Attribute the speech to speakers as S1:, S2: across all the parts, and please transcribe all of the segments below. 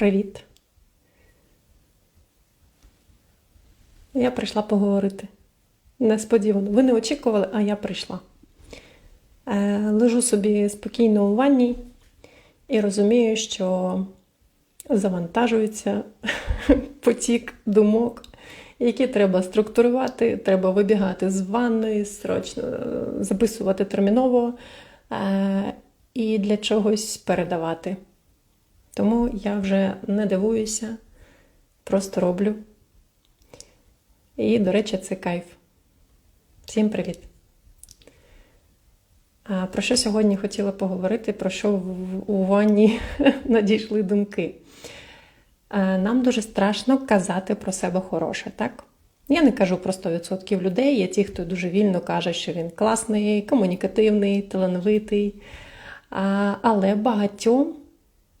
S1: Привіт. Я прийшла поговорити. Несподівано. Ви не очікували, а я прийшла. Е, лежу собі спокійно у ванні і розумію, що завантажується потік думок, які треба структурувати, треба вибігати з ванної, срочно е, записувати терміново е, і для чогось передавати. Тому я вже не дивуюся, просто роблю. І, до речі, це кайф. Всім привіт! Про що сьогодні хотіла поговорити, про що у ванні надійшли думки. Нам дуже страшно казати про себе хороше, так? Я не кажу про 100% людей, є ті, хто дуже вільно каже, що він класний, комунікативний, талановитий. Але багатьом,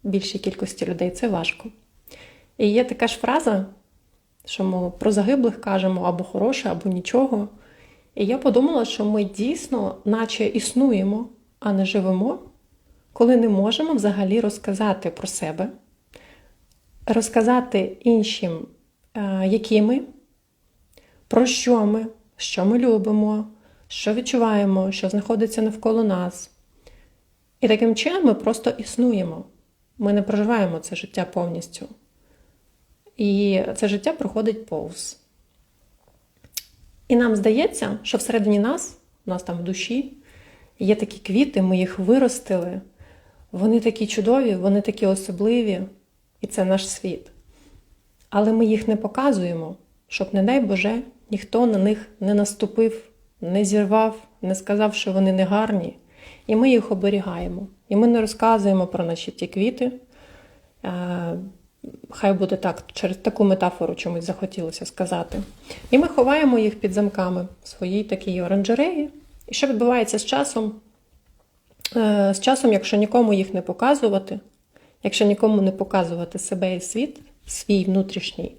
S1: більшій кількості людей, це важко. І є така ж фраза, що ми про загиблих кажемо або хороше, або нічого. І я подумала, що ми дійсно, наче існуємо, а не живемо, коли не можемо взагалі розказати про себе, розказати іншим, е, які ми, про що ми, що ми любимо, що відчуваємо, що знаходиться навколо нас. І таким чином ми просто існуємо. Ми не проживаємо це життя повністю. І це життя проходить повз. І нам здається, що всередині нас, у нас там в душі, є такі квіти, ми їх виростили. Вони такі чудові, вони такі особливі, і це наш світ. Але ми їх не показуємо, щоб, не дай Боже, ніхто на них не наступив, не зірвав, не сказав, що вони не гарні. І ми їх оберігаємо. І ми не розказуємо про наші ті квіти. Е, Хай буде так, через таку метафору чомусь захотілося сказати. І ми ховаємо їх під замками в своїй такій оранжереї. І що відбувається з часом? Е, З часом, якщо нікому їх не показувати, якщо нікому не показувати себе і світ, свій внутрішній,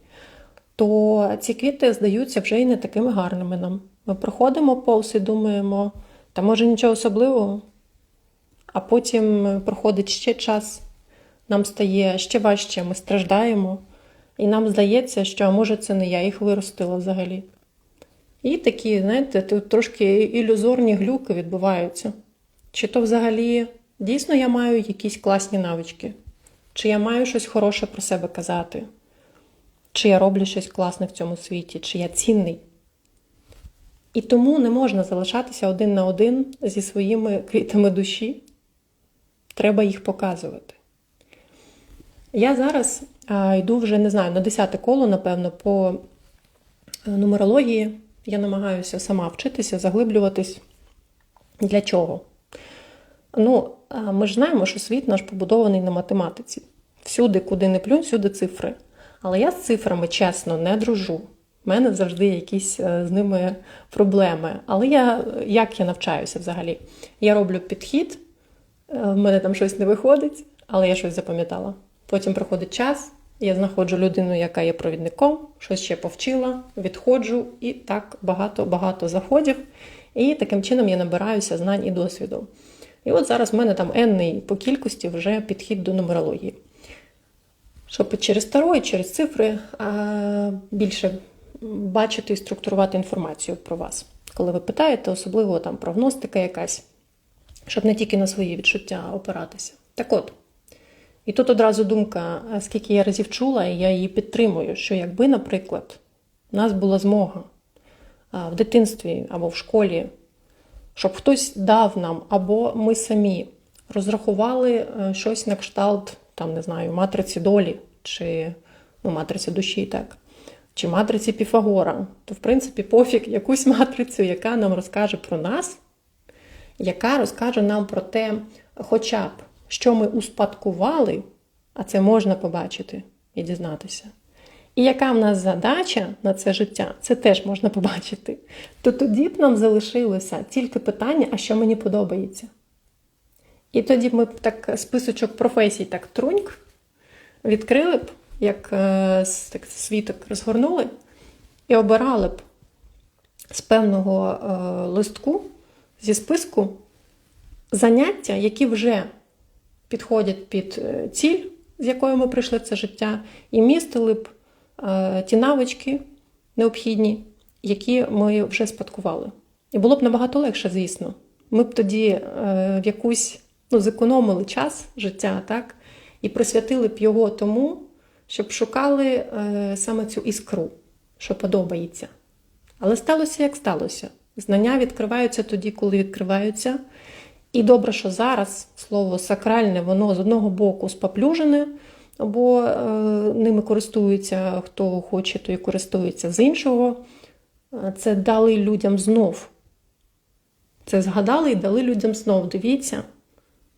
S1: то ці квіти здаються вже і не такими гарними нам. Ми проходимо повз і думаємо, та може нічого особливого, а потім проходить ще час, нам стає ще важче, ми страждаємо, і нам здається, що може це не я їх виростила взагалі. І такі, знаєте, тут трошки ілюзорні глюки відбуваються. Чи то взагалі дійсно я маю якісь класні навички, чи я маю щось хороше про себе казати, чи я роблю щось класне в цьому світі, чи я цінний. І тому не можна залишатися один на один зі своїми квітами душі. Треба їх показувати. Я зараз а, йду вже не знаю, на 10 коло, напевно, по е, нумерології. Я намагаюся сама вчитися, заглиблюватись. Для чого? Ну, ми ж знаємо, що світ наш побудований на математиці. Всюди, куди не плюнь, всюди цифри. Але я з цифрами, чесно, не дружу. У мене завжди якісь е, з ними проблеми. Але я як я навчаюся взагалі? Я роблю підхід, в мене там щось не виходить, але я щось запам'ятала. Потім проходить час, я знаходжу людину, яка є провідником, щось ще повчила, відходжу, і так багато-багато заходів. І таким чином я набираюся знань і досвіду. І от зараз в мене там енний по кількості вже підхід до нумерології. Щоб через таро і через цифри більше бачити і структурувати інформацію про вас. Коли ви питаєте, особливо там прогностика якась, щоб не тільки на свої відчуття опиратися. Так от. І тут одразу думка, скільки я разів чула, і я її підтримую, що якби, наприклад, у нас була змога в дитинстві або в школі, щоб хтось дав нам, або ми самі розрахували е, щось на кшталт, там, не знаю, матриці долі, чи ну, матриці душі, так, чи матриці Піфагора, то в принципі пофіг якусь матрицю, яка нам розкаже про нас, яка розкаже нам про те, хоча б що ми успадкували, а це можна побачити і дізнатися. І яка в нас задача на це життя, це теж можна побачити. То тоді б нам залишилося тільки питання, а що мені подобається. І тоді б ми б так списочок професій так труньк відкрили б, як е, так, світок розгорнули, і обирали б з певного е, листку зі списку заняття, які вже підходять під е, ціль з якою ми прийшли в це життя, і містили б е, ті навички необхідні, які ми вже спадкували. І було б набагато легше, звісно. Ми б тоді е, в якусь ну, зекономили час життя, так? І присвятили б його тому, щоб шукали саме цю іскру, що подобається. Але сталося, як сталося. Знання відкриваються тоді, коли відкриваються. І добре, що зараз слово сакральне, воно з одного боку споплюжене, бо е, ними користуються, хто хоче, то і користується з іншого. Е, Це дали людям знов. Це згадали і дали людям знов. Дивіться,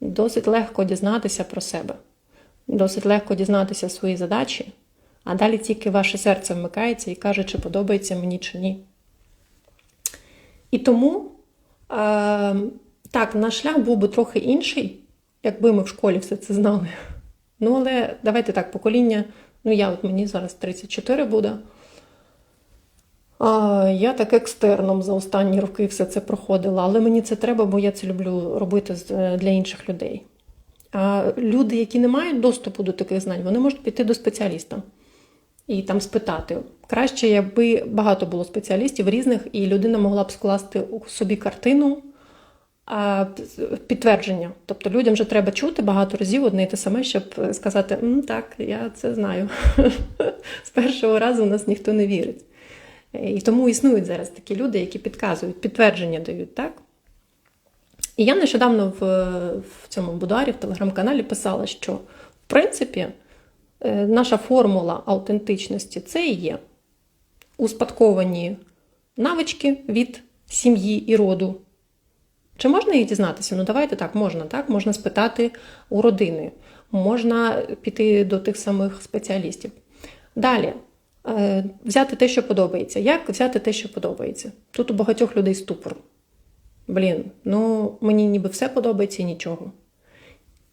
S1: досить легко дізнатися про себе, досить легко дізнатися свої задачі, а далі тільки ваше серце вмикається і каже, чи подобається мені чи ні. І тому. Е, так, наш шлях був би трохи інший, якби ми в школі все це знали. Ну, але давайте так, покоління, ну я от мені зараз 34 буде. А, Я так екстерном за останні роки все це проходила, але мені це треба, бо я це люблю робити для інших людей. А люди, які не мають доступу до таких знань, вони можуть піти до спеціаліста і там спитати. Краще, якби багато було спеціалістів різних, і людина могла б скласти у собі картину а, підтвердження. Тобто людям вже треба чути багато разів одне і те саме, щоб сказати: «М, так, я це знаю. З першого разу у нас ніхто не вірить. І тому існують зараз такі люди, які підказують, підтвердження дають, так? І я нещодавно в, в цьому бударі, в телеграм-каналі писала, що в принципі е, наша формула аутентичності це і є успадковані навички від сім'ї і роду. Чи можна їх дізнатися? Ну, давайте так, можна, так? Можна спитати у родини, можна піти до тих самих спеціалістів. Далі, е, взяти те, що подобається. Як взяти те, що подобається? Тут у багатьох людей ступор. Блін, ну мені ніби все подобається і нічого.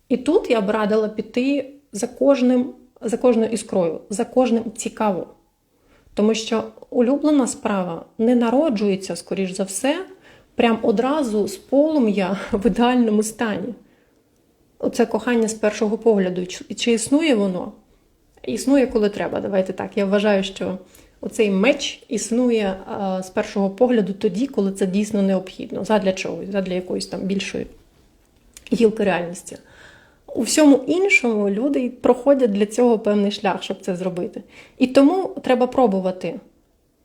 S1: І тут я б радила піти за кожним, за кожною іскрою, за кожним цікаво. Тому що улюблена справа не народжується, скоріш за все, прям одразу з полум'я в ідеальному стані. Оце кохання з першого погляду. Чи, чи існує воно? Існує, коли треба. Давайте так. Я вважаю, що оцей меч існує а, з першого погляду тоді, коли це дійсно необхідно. Задля чогось, задля якоїсь там більшої гілки реальності. У всьому іншому люди проходять для цього певний шлях, щоб це зробити. І тому треба пробувати.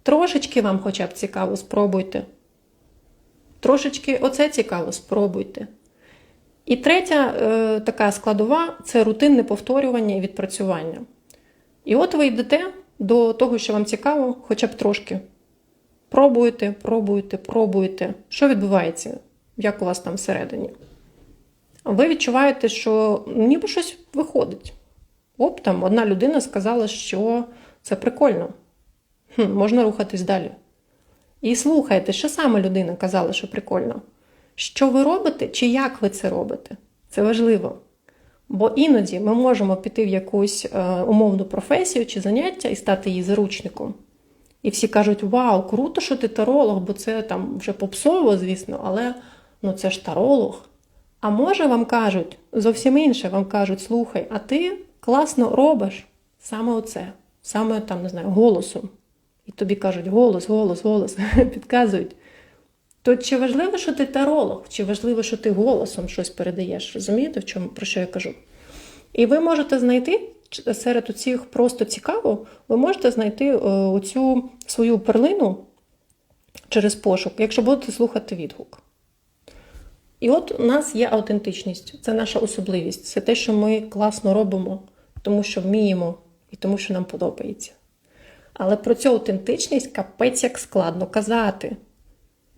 S1: Трошечки вам хоча б цікаво, спробуйте. Трошечки оце цікаво, спробуйте. І третя е, така складова це рутинне повторювання і відпрацювання. І от ви йдете до того, що вам цікаво, хоча б трошки. Пробуйте, пробуйте, пробуйте. Що відбувається, як у вас там всередині? Ви відчуваєте, що ніби щось виходить. Оп, там одна людина сказала, що це прикольно. Хм, можна рухатись далі. І слухайте, що саме людина казала, що прикольно. Що ви робите, чи як ви це робите? Це важливо. Бо іноді ми можемо піти в якусь е, умовну професію чи заняття і стати її заручником. І всі кажуть: Вау, круто, що ти таролог, бо це там вже попсово, звісно, але ну це ж таролог. А може вам кажуть зовсім інше, вам кажуть, слухай, а ти класно робиш саме оце, саме там, не знаю, голосом. І тобі кажуть голос, голос, голос, підказують. То чи важливо, що ти таролог, чи важливо, що ти голосом щось передаєш? Розумієте, в чому, про що я кажу? І ви можете знайти серед усіх просто цікаво, ви можете знайти е, оцю свою перлину через пошук, якщо будете слухати відгук. І от у нас є аутентичність, це наша особливість, це те, що ми класно робимо, тому що вміємо і тому, що нам подобається. Але про цю аутентичність капець як складно казати.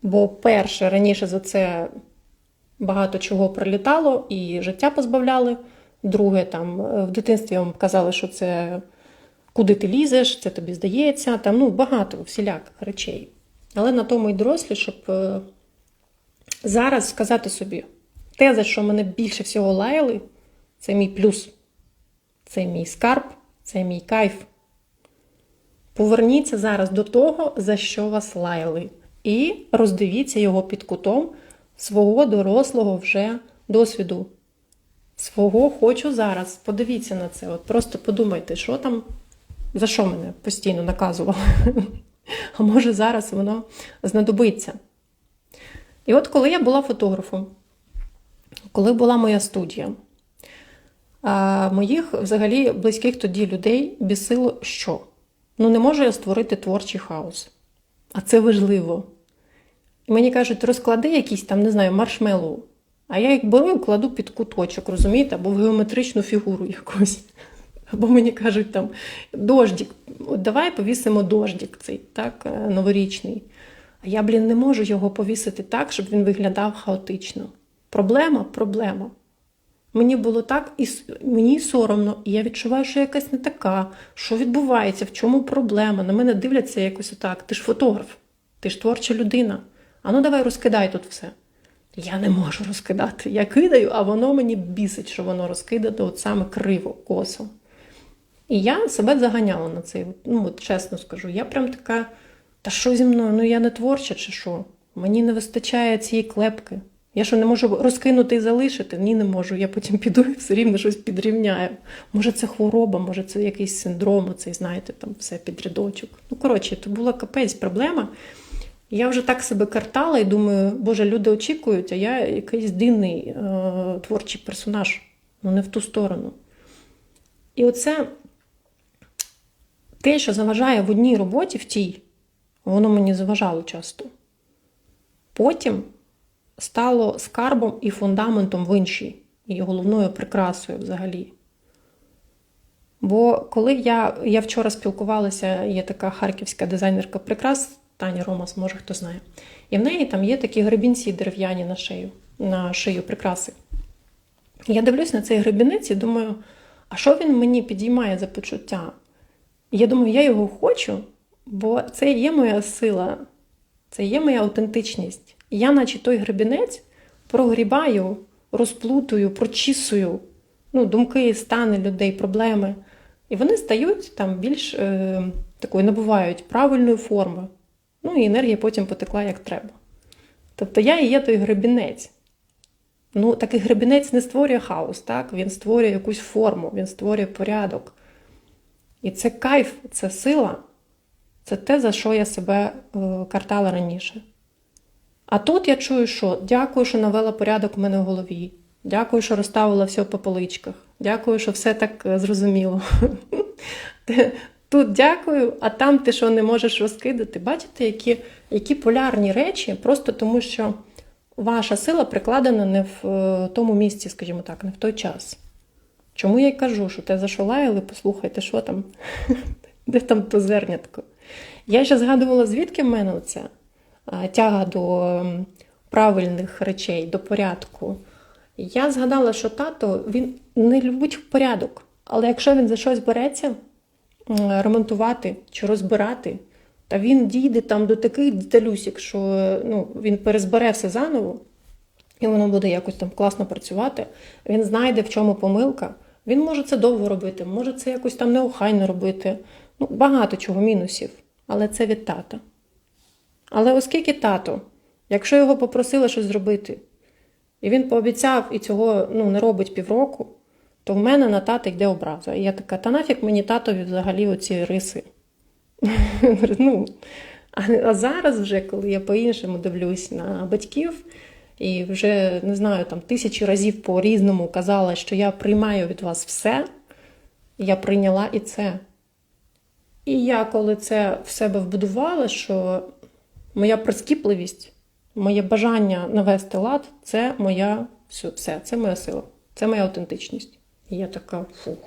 S1: Бо, перше, раніше за це багато чого прилітало і життя позбавляли. Друге, там в дитинстві вам казали, що це куди ти лізеш, це тобі здається, там ну, багато всіляких речей. Але на тому й дорослі, щоб е, зараз сказати собі, те, за що мене більше всього лаяли, це мій плюс, це мій скарб, це мій кайф. Поверніться зараз до того, за що вас лаяли, і роздивіться його під кутом свого дорослого вже досвіду. свого хочу зараз. Подивіться на це. От просто подумайте, що там, за що мене постійно наказувало. А може зараз воно знадобиться. І от коли я була фотографом, коли була моя студія, моїх взагалі близьких тоді людей бісило що? Ну, не можу я створити творчий хаос. А це важливо. І мені кажуть, розклади якийсь там, не знаю, маршмеллоу. А я їх беру і кладу під куточок, розумієте, або в геометричну фігуру якусь. Або мені кажуть там дождик, давай повісимо дождик цей, так, е, новорічний. Я, блін, не можу його повісити так, щоб він виглядав хаотично. Проблема проблема. Мені було так, і мені соромно, і я відчуваю, що я якась не така. Що відбувається, в чому проблема? На мене дивляться якось отак. Ти ж фотограф, ти ж творча людина. А ну давай розкидай тут все. Я не можу розкидати. Я кидаю, а воно мені бісить, що воно розкидане от саме криво, косо. І я себе заганяла на цей, ну от чесно скажу, я прям така, та що зі мною? Ну я не творча чи що? Мені не вистачає цієї клепки. Я що не можу розкинути і залишити? Ні, не можу. Я потім піду і все рівно щось підрівняю. Може, це хвороба, може, це якийсь синдром, оцей, знаєте, там все під рядочок. Ну, коротше, то була капець проблема. Я вже так себе картала і думаю, боже, люди очікують, а я якийсь дивний е, творчий персонаж, ну не в ту сторону. І оце те, що заважає в одній роботі, в тій, воно мені заважало часто. Потім стало скарбом і фундаментом в іншій, і головною прикрасою взагалі. Бо коли я, я вчора спілкувалася, є така харківська дизайнерка прикрас, Таня Ромас, може хто знає. І в неї там є такі гребінці дерев'яні на шию, на шию прикраси. Я дивлюсь на цей гребінець і думаю, а що він мені підіймає за почуття? Я думаю, я його хочу, бо це є моя сила, це є моя аутентичність. Я, наче той гребінець, прогрібаю, розплутую, прочісую ну, думки, стани людей, проблеми. І вони стають там більш е, такою набувають правильної форми. Ну і енергія потім потекла як треба. Тобто я і є той гребінець. Ну, такий гребінець не створює хаос, так? він створює якусь форму, він створює порядок. І це кайф, це сила, це те, за що я себе е, картала раніше. А тут я чую, що дякую, що навела порядок в мене в голові. Дякую, що розставила все по поличках. Дякую, що все так е, зрозуміло. Тут дякую, а там ти що не можеш розкидати. Бачите, які, які полярні речі, просто тому що ваша сила прикладена не в е, тому місці, скажімо так, не в той час. Чому я й кажу, що те за що лаяли, послухайте, що там, де там то зернятко. Я ще згадувала, звідки в мене оце а, тяга до правильних речей, до порядку. Я згадала, що тато він не любить порядок, але якщо він за щось береться ремонтувати чи розбирати, та він дійде там до таких деталюсік, що ну, він перезбере все заново, і воно буде якось там класно працювати. Він знайде, в чому помилка. Він може це довго робити, може це якось там неохайно робити. Ну, багато чого мінусів, але це від тата. Але оскільки тато, якщо його попросили щось зробити, і він пообіцяв і цього ну, не робить півроку, то в мене на тата йде образа. І я така, та нафіг мені татові взагалі оці риси. ну, а, зараз, вже, коли я по-іншому дивлюсь на батьків, і вже не знаю, там тисячі разів по-різному казала, що я приймаю від вас все, я прийняла і це. І я, коли це в себе вбудувала, що моя прискіпливість, моє бажання навести лад це моя все, це моя сила, це моя аутентичність. І я така фух.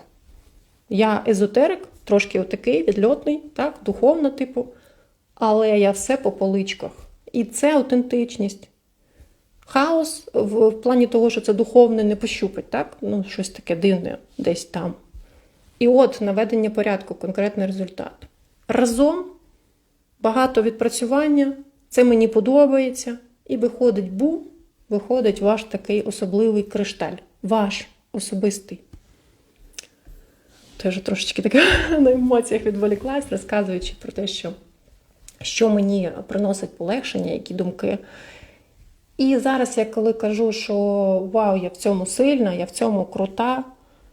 S1: Я езотерик, трошки отакий, відльотний, так, духовно, типу, але я все по поличках. І це аутентичність. Хаос в плані того, що це духовне не пощупать, так? Ну, щось таке дивне десь там. І от наведення порядку, конкретний результат. Разом багато відпрацювання, це мені подобається, і виходить бу, виходить ваш такий особливий кришталь, ваш особистий. Вже трошечки така на емоціях відволіклась, розказуючи про те, що, що мені приносить полегшення, які думки. І зараз я коли кажу, що вау, я в цьому сильна, я в цьому крута,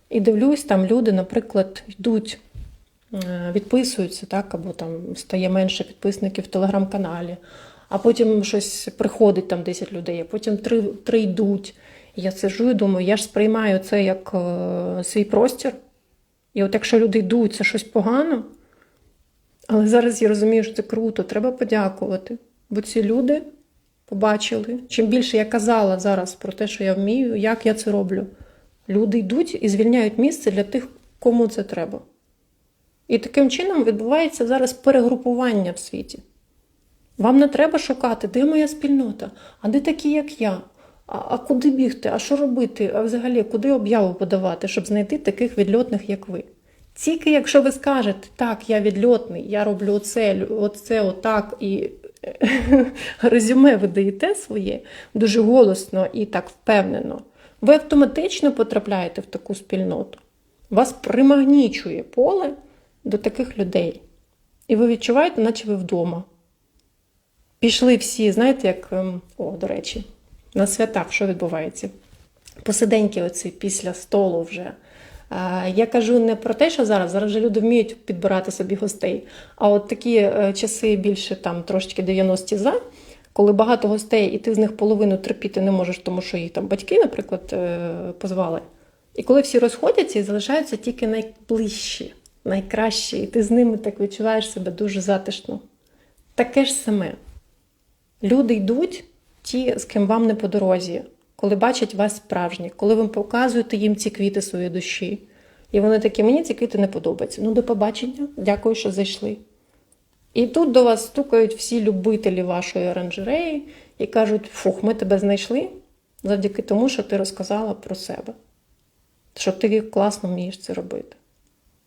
S1: і дивлюсь, там люди, наприклад, йдуть, е, відписуються, так, або там стає менше підписників в телеграм-каналі, а потім щось приходить там 10 людей, а потім три, три йдуть. І я сиджу і думаю, я ж сприймаю це як е, свій простір. І от якщо люди йдуть, це щось погано. Але зараз я розумію, що це круто, треба подякувати. Бо ці люди побачили. Чим більше я казала зараз про те, що я вмію, як я це роблю. Люди йдуть і звільняють місце для тих, кому це треба. І таким чином відбувається зараз перегрупування в світі. Вам не треба шукати, де моя спільнота, а де такі, як я. А, а куди бігти, а що робити? А взагалі, куди об'яву подавати, щоб знайти таких відльотних, як ви? Тільки якщо ви скажете, так, я відльотний, я роблю оце, оце, отак, і резюме ви даєте своє дуже голосно і так впевнено, ви автоматично потрапляєте в таку спільноту. Вас примагнічує поле до таких людей. І ви відчуваєте, наче ви вдома. Пішли всі, знаєте, як, ем, о, до речі, на святах, що відбувається? Посиденьки оці після столу вже. Е, Я кажу не про те, що зараз, зараз вже люди вміють підбирати собі гостей. А от такі е, часи більше там трошечки 90-ті за, коли багато гостей, і ти з них половину терпіти не можеш, тому що їх там батьки, наприклад, е, позвали. І коли всі розходяться і залишаються тільки найближчі, найкращі, і ти з ними так відчуваєш себе дуже затишно. Таке ж саме. Люди йдуть, ті, з ким вам не по дорозі, коли бачать вас справжні, коли ви показуєте їм ці квіти своєї душі. І вони такі, мені ці квіти не подобаються. Ну, до побачення, дякую, що зайшли. І тут до вас стукають всі любителі вашої оранжереї і кажуть: фух, ми тебе знайшли завдяки тому, що ти розказала про себе, що ти класно вмієш це робити.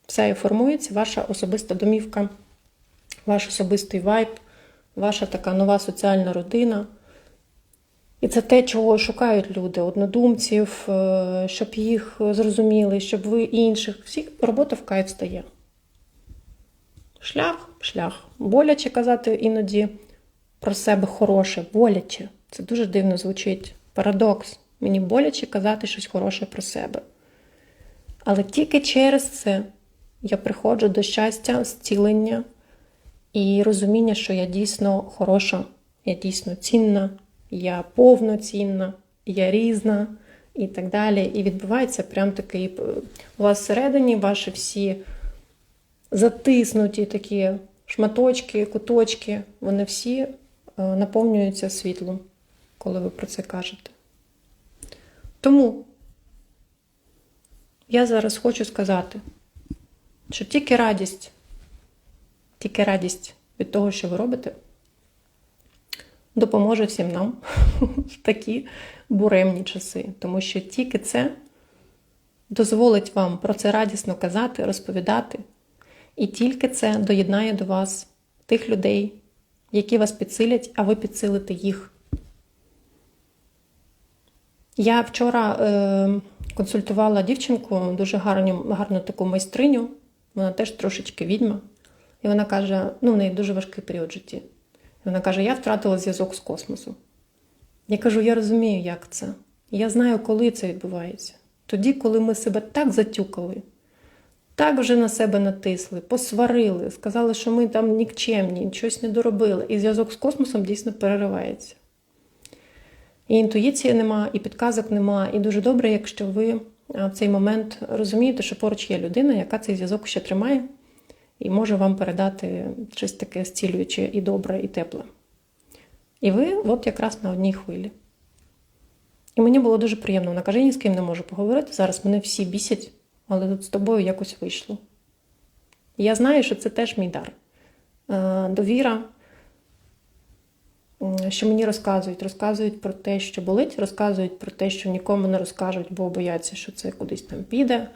S1: Все і формується ваша особиста домівка, ваш особистий вайб, ваша така нова соціальна родина. І це те, чого шукають люди, однодумців, е, щоб їх зрозуміли, щоб ви інших. Всіх робота в кайф стає. Шлях, шлях. Боляче казати іноді про себе хороше, боляче. Це дуже дивно звучить. Парадокс. Мені боляче казати щось хороше про себе. Але тільки через це я приходжу до щастя, зцілення і розуміння, що я дійсно хороша, я дійсно цінна, я повноцінна, я різна і так далі. І відбувається прям такий е, у вас всередині ваші всі затиснуті такі шматочки, куточки, вони всі е, наповнюються світлом, коли ви про це кажете. Тому я зараз хочу сказати, що тільки радість, тільки радість від того, що ви робите, допоможе всім нам в такі буремні часи. Тому що тільки це дозволить вам про це радісно казати, розповідати. І тільки це доєднає до вас тих людей, які вас підсилять, а ви підсилите їх. Я вчора е, консультувала дівчинку, дуже гарну, гарну таку майстриню, вона теж трошечки відьма. І вона каже: ну, в неї дуже важкий період в житті. І вона каже: Я втратила зв'язок з космосом. Я кажу, я розумію, як це. Я знаю, коли це відбувається. Тоді, коли ми себе так затюкали, так вже на себе натисли, посварили, сказали, що ми там нікчемні, щось не доробили, і зв'язок з космосом дійсно переривається. І інтуїції нема, і підказок нема. І дуже добре, якщо ви в цей момент розумієте, що поруч є людина, яка цей зв'язок ще тримає, і може вам передати щось таке зцілююче і добре, і тепле. І ви от якраз на одній хвилі. І мені було дуже приємно. Вона каже, ні з ким не можу поговорити. Зараз мене всі бісять, але тут з тобою якось вийшло. Я знаю, що це теж мій дар. Е, Довіра, що мені розказують. Розказують про те, що болить, розказують про те, що нікому не розкажуть, бо бояться, що це кудись там піде.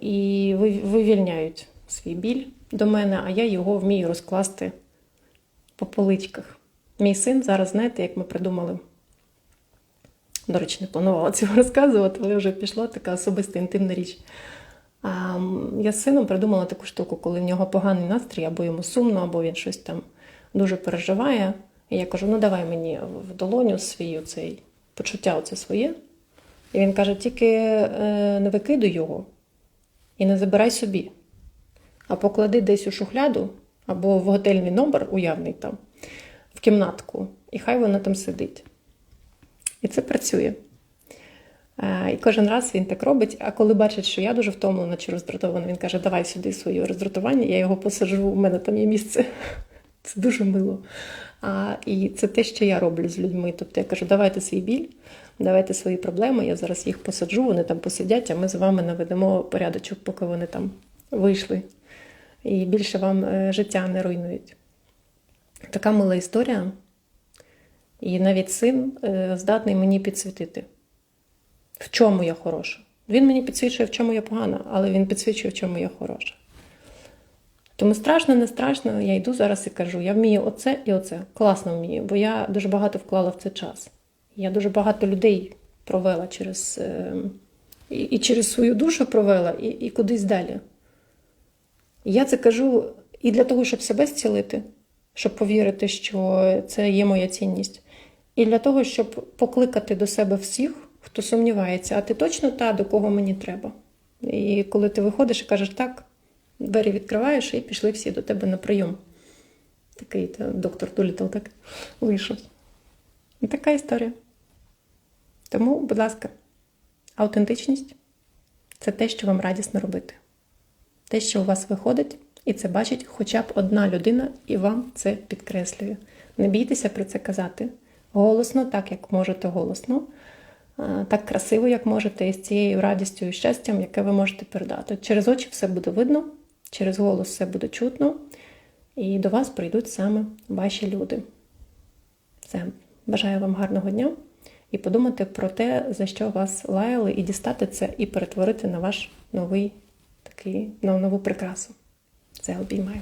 S1: І вивільняють свій біль до мене, а я його вмію розкласти по поличках. Мій син зараз, знаєте, як ми придумали. До речі, не планувала цього розказувати, але вже пішла така особиста інтимна річ. А, Я з сином придумала таку штуку, коли в нього поганий настрій, або йому сумно, або він щось там дуже переживає. І я кажу: ну давай мені в долоню свій цей почуття оце своє. І він каже: тільки е, не викидуй його і не забирай собі, а поклади десь у шухляду або в готельний номер уявний там, в кімнатку, і хай вона там сидить. І це працює. Е, І кожен раз він так робить. А коли бачить, що я дуже втомлена чи роздратована, він каже: Давай сюди своє роздратування, я його посаджу, у мене там є місце. Це дуже мило. А, І це те, що я роблю з людьми. Тобто я кажу, давайте свій біль, давайте свої проблеми, я зараз їх посаджу, вони там посидять, а ми з вами наведемо порядочок, поки вони там вийшли. І більше вам е, життя не руйнують. Така мила історія. І навіть син е, здатний мені підсвітити, в чому я хороша. Він мені підсвічує, в чому я погана, але він підсвічує, в чому я хороша. Тому страшно, не страшно, я йду зараз і кажу: я вмію оце і оце. Класно вмію, бо я дуже багато вклала в це час. Я дуже багато людей провела через е, і, і через свою душу провела, і, і кудись далі. Я це кажу і для того, щоб себе зцілити, щоб повірити, що це є моя цінність, і для того, щоб покликати до себе всіх, хто сумнівається, а ти точно та, до кого мені треба. І коли ти виходиш і кажеш так, двері відкриваєш і пішли всі до тебе на прийом. Такий та, доктор Дулітл так вийшов. І така історія. Тому, будь ласка, аутентичність це те, що вам радісно робити. Те, що у вас виходить, і це бачить хоча б одна людина, і вам це підкреслює. Не бійтеся про це казати. Голосно, так як можете голосно, так красиво, як можете, і з цією радістю і щастям, яке ви можете передати. Через очі все буде видно, через голос все буде чутно, і до вас прийдуть саме ваші люди. Все. Бажаю вам гарного дня і подумати про те, за що вас лаяли, і дістати це, і перетворити на ваш новий такий на нову прикрасу. Це обіймаю.